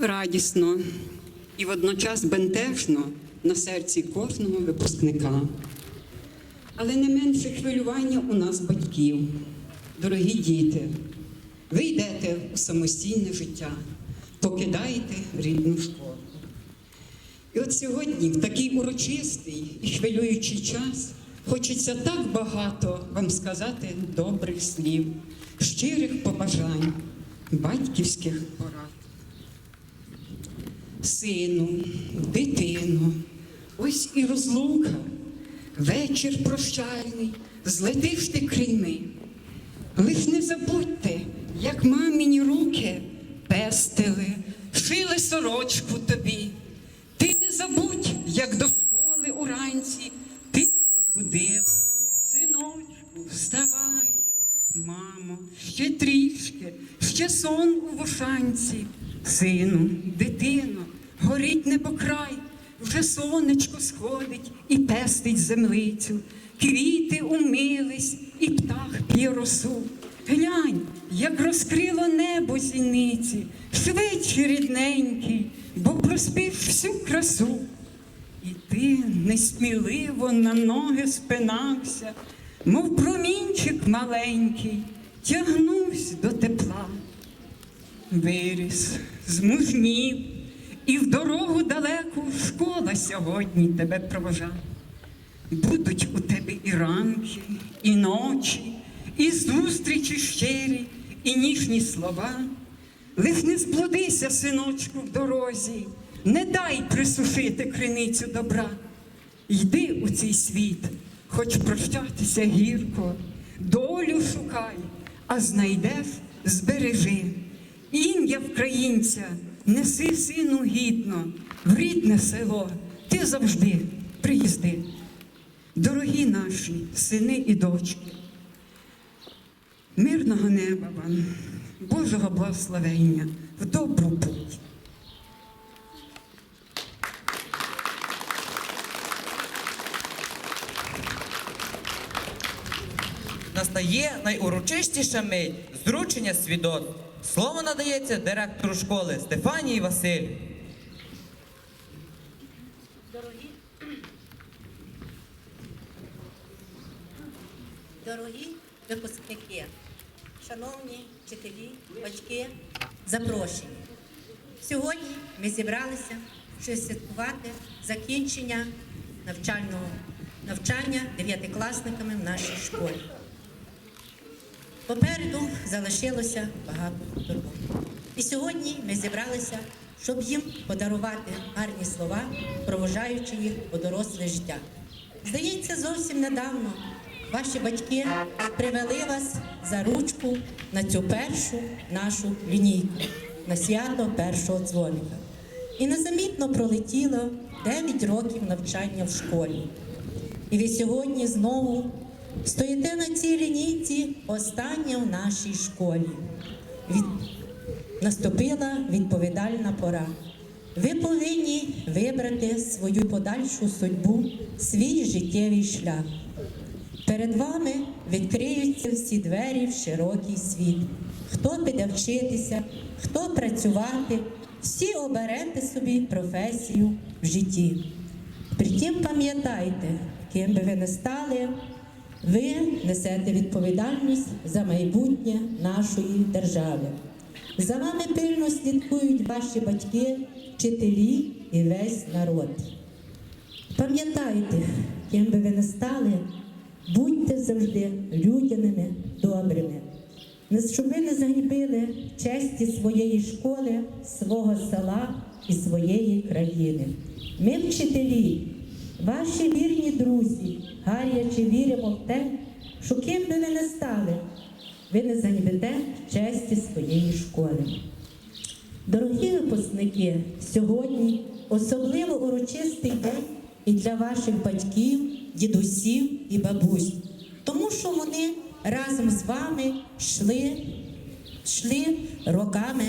радісно і водночас бентежно на серці кожного випускника. Але не менше хвилювання у нас батьків. Дорогі діти, ви йдете у самостійне життя, покидаєте рідну школу. І от сьогодні, в такий урочистий і хвилюючий час, хочеться так багато вам сказати добрих слів, щирих побажань, батьківських порад. Сину, дитину, ось і розлука, вечір прощальний, злетиш ти крильми. Лиш не забудьте, як мамині руки пестили, шили сорочку тобі. Ти не забудь, як до школи уранці тихо будив. Синочку, вставай, мамо, ще трішки, ще сон у вошанці. Сину, дитино, горить небокрай, вже сонечко сходить і пестить землицю. Квіти умились, і птах п'є росу. Глянь, як розкрило небо зіниці, швидше рідненький, бо проспів всю красу. І ти несміливо на ноги спинався, мов промінчик маленький, тягнувся до тепла. Виріс, змужнів, і в дорогу далеку школа сьогодні тебе провожа. Будуть у тебе і ранки, і ночі, і зустрічі щирі, і ніжні слова. Лиш не зблудися, синочку, в дорозі, не дай присушити криницю добра. Йди у цей світ, хоч прощатися гірко, долю шукай, а знайдеш, збережи. Ім'я українця неси сину гідно, в рідне село, ти завжди приїзди. Дорогі наші сини і дочки, мирного неба вам, Божого благословення, в добру путь. Настає найурочистіша мить зручення свідоцтв. Слово надається директору школи Стефанії Василь. Дорогі, дорогі випускники, шановні вчителі, батьки, запрошені. Сьогодні ми зібралися, щоб святкувати закінчення навчального навчання дев'ятикласниками в нашій школі. Попереду залишилося багато турбот. І сьогодні ми зібралися, щоб їм подарувати гарні слова, провожаючи їх у доросле життя. Здається, зовсім недавно ваші батьки привели вас за ручку на цю першу нашу лінійку, на свято першого дзвоника. І незамітно пролетіло 9 років навчання в школі. І ви сьогодні знову стоїте на цій лінійці остання в нашій школі. Від... Наступила відповідальна пора. Ви повинні вибрати свою подальшу судьбу, свій життєвий шлях. Перед вами відкриються всі двері в широкий світ. Хто піде вчитися, хто працювати, всі оберете собі професію в житті. Притім пам'ятайте, ким би ви не стали, ви несете відповідальність за майбутнє нашої держави. За вами пильно слідкують ваші батьки, вчителі і весь народ. Пам'ятайте, ким би ви не стали, будьте завжди людяними, добрими. Щоб ви не загнібили честі своєї школи, свого села і своєї країни. Ми, вчителі, ваші вірні друзі, гаряче віримо в те, що ким би ви не стали, ви не занібете честі своєї школи. Дорогі випускники, сьогодні особливо урочистий день і для ваших батьків, дідусів і бабусь, тому що вони разом з вами йшли, йшли роками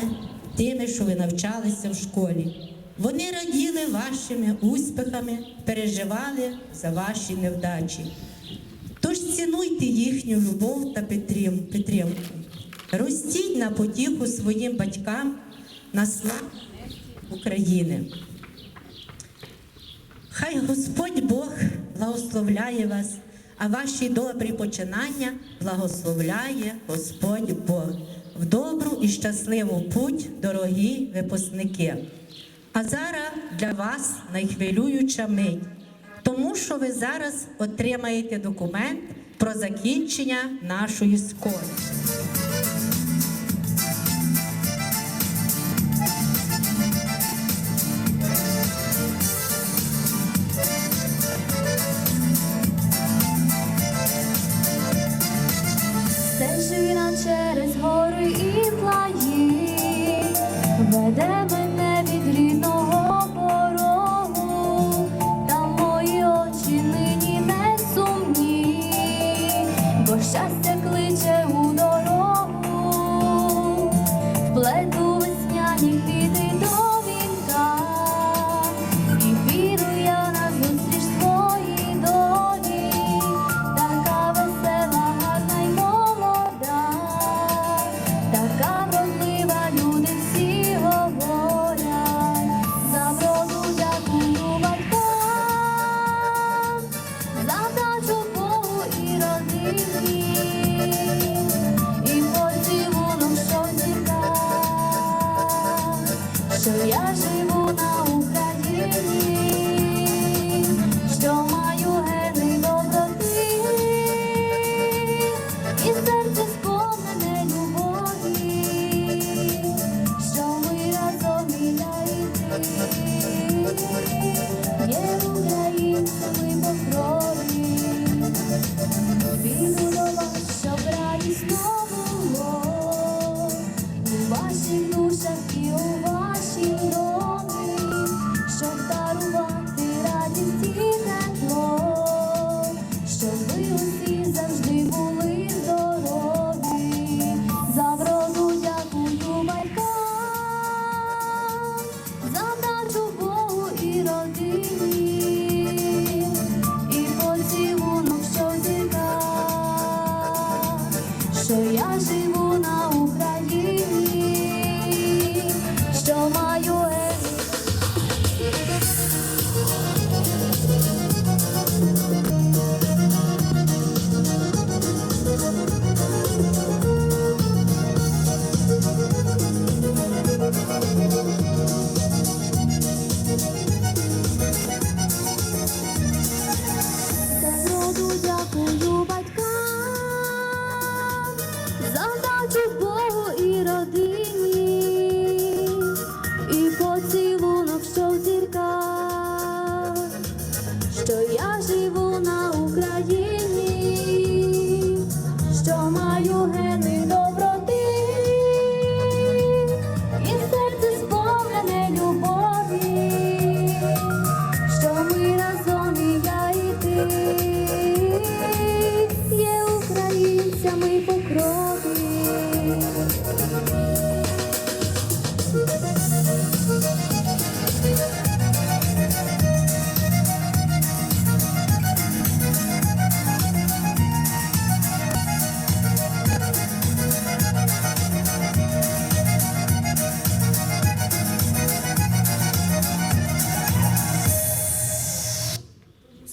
тими, що ви навчалися в школі. Вони раділи вашими успіхами, переживали за ваші невдачі. Тож цінуйте їхню любов та підтримку. Ростіть на потіху своїм батькам на славу України. Хай Господь Бог благословляє вас, а ваші добрі починання благословляє Господь Бог. В добру і щасливу путь, дорогі випускники. А зараз для вас найхвилююча мить, тому що ви зараз отримаєте документ про закінчення нашої школи. Бо щастя кличе у дорогу,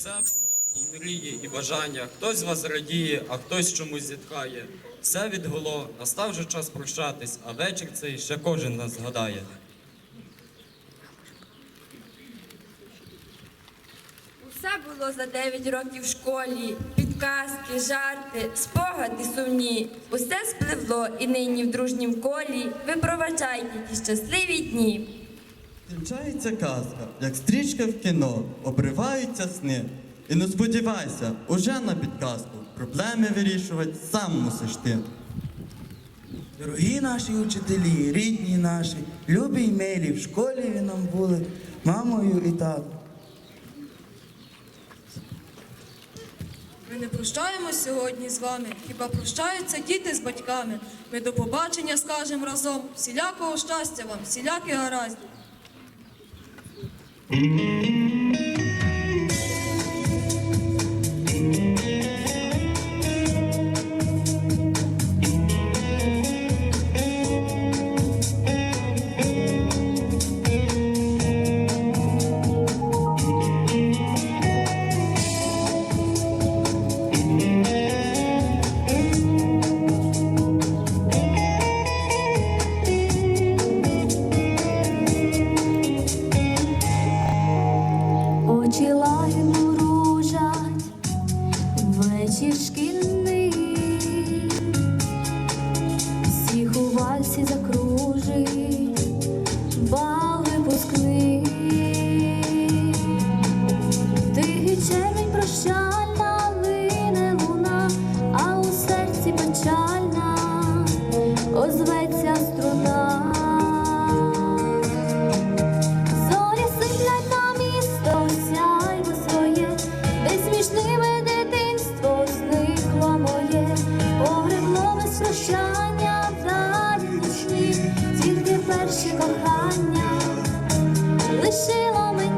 Було і мрії, і бажання. Хтось з вас радіє, а хтось чомусь зітхає. Все відгуло, настав вже час прощатись, а вечір цей ще кожен нас згадає. Усе було за 9 років в школі, підказки, жарти, спогади сумні. Усе спливло і нині в дружнім колі. Ви проважайте ті щасливі дні. Кінчається казка, як стрічка в кіно, обриваються сни. І не сподівайся, уже на підказку проблеми вирішувати сам мусиш ти. Дорогі наші учителі, рідні наші, любі й милі, в школі ви нам були мамою і татом. Ми не прощаємось сьогодні з вами, хіба прощаються діти з батьками. Ми до побачення скажемо разом. Всілякого щастя вам, всіляких гараздів. Música випускний. Тихий червень прощальна лине луна, а у серці печальна озветься струна. Зорі на місто, сяйво своє, де смішними дитинство зникло моє, погребло без прощання вдалі нічні, тільки перші кохання лишило мені. Погребло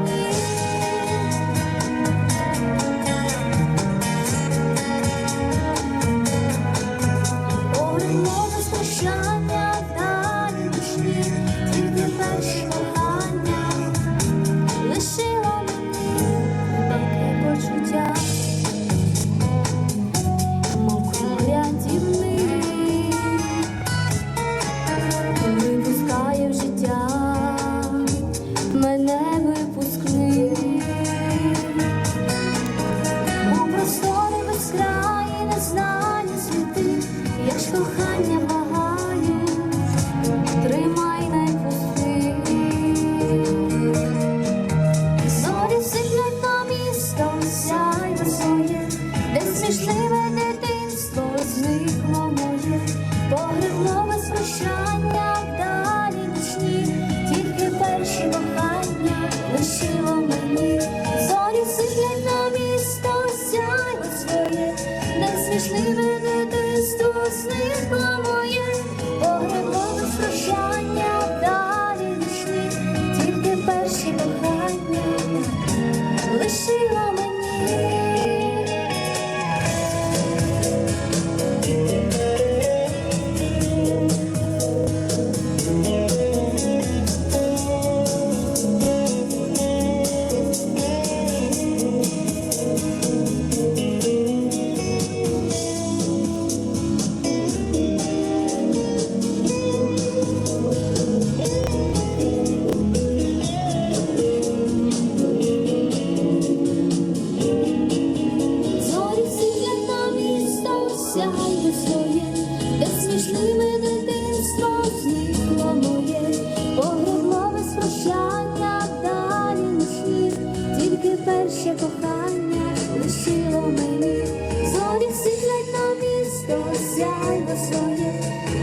перше кохання лишило мені. Зорі сидять на місто, сяйво своє,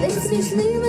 де смішними